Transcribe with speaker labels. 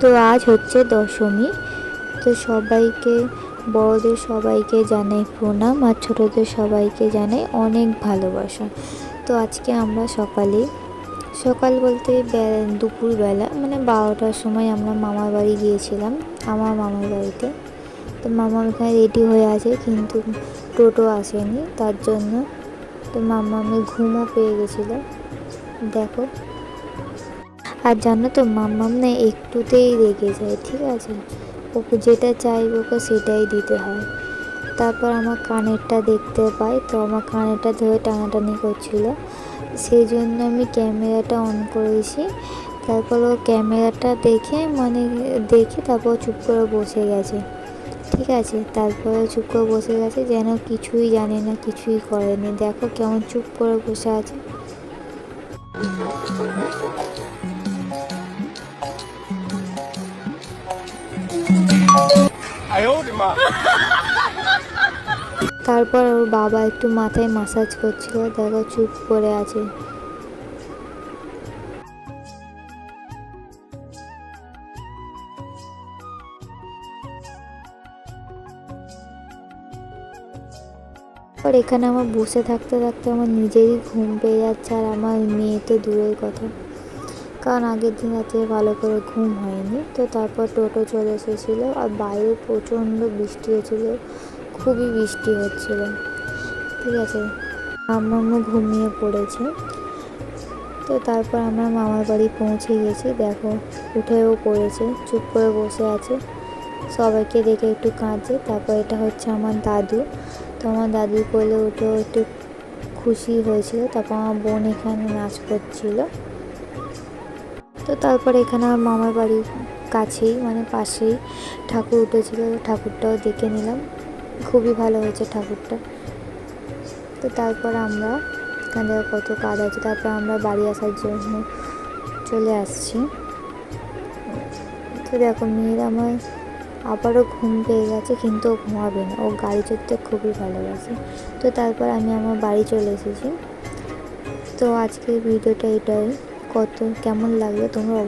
Speaker 1: তো আজ হচ্ছে দশমী, তো সবাইকে, বড়দের সবাইকে জানাই প্রণাম আর ছোটোদের সবাইকে জানাই অনেক ভালোবাসা। তো আজকে আমরা সকালে, সকাল বলতে দুপুরবেলা মানে বারোটার সময় আমরা মামার বাড়ি গিয়েছিলাম, আমার মামার বাড়িতে। তো মামা ওখানে রেডি হয়ে আছে কিন্তু টোটো আসেনি, তার জন্য তো মামা আমি ঘুমও পেয়ে গেছিল দেখো আর জানো তো, মাম্মাম না একটুতেই রেগে যায়, ঠিক আছে? ওকে যেটা চাইবে ওকে সেটাই দিতে হয়। তারপর আমার কানেরটা দেখতে পাই, তো আমার কানেরটা ধরে টানাটানি করছিল। সেই জন্য আমি ক্যামেরাটা অন করেছি। তারপর ও ক্যামেরাটা দেখে মানে দেখে তারপর চুপ করে বসে গেছে। ঠিক আছে? তারপরে চুপ করে বসে গেছে, যেন কিছুই জানে না, কিছুই করেনি দেখো কেমন চুপ করে বসে আছে। তারপর ওর বাবা একটু মাথায় মাসাজ করছিল, দেখো চুপ করে আছে। এখানে আমার বসে থাকতে থাকতে আমার নিজেরই ঘুম পেয়ে যাচ্ছে আর আমার মেয়ে তো দূরের কথা। কারণ আগের দিন রাতে ভালো করে ঘুম হয়নি, তো তারপর টোটো চলে এসেছিল আর বাইরে প্রচণ্ড বৃষ্টি হচ্ছিল খুবই বৃষ্টি হচ্ছিল। ঠিক আছে আম্মু ঘুমিয়ে পড়েছে। তো তারপর আমরা মামার বাড়ি পৌঁছে গেছি। দেখো, উঠেও পড়েছে, চুপ করে বসে আছে। সবাইকে দেখে একটু কাঁদছে। তারপর এটা হচ্ছে আমার দাদু। তো আমার দাদুর কোলে উঠেও একটু খুশি হয়েছিল। তারপর আমার বোন এখানে নাচ করছিল। তো তারপর এখানে আমার মামার বাড়ির কাছেই মানে পাশেই ঠাকুর উঠেছিল, ঠাকুরটাও দেখে নিলাম। খুবই ভালো হয়েছে ঠাকুরটা। তো তারপর আমরা এখান থেকে কত কাজ আছে, তারপর আমরা বাড়ি আসার জন্য চলে আসছি। তো দেখো, মেয়ের আমার আবারও ঘুম পেয়ে গেছে, কিন্তু ও ঘুমাবে না। ও গাড়ি চড়তে খুবই ভালোবাসে। তো তারপর আমি আমার বাড়ি চলে এসেছি। তো আজকের ভিডিওটা এটাই। কত কেমন লাগল তোমরা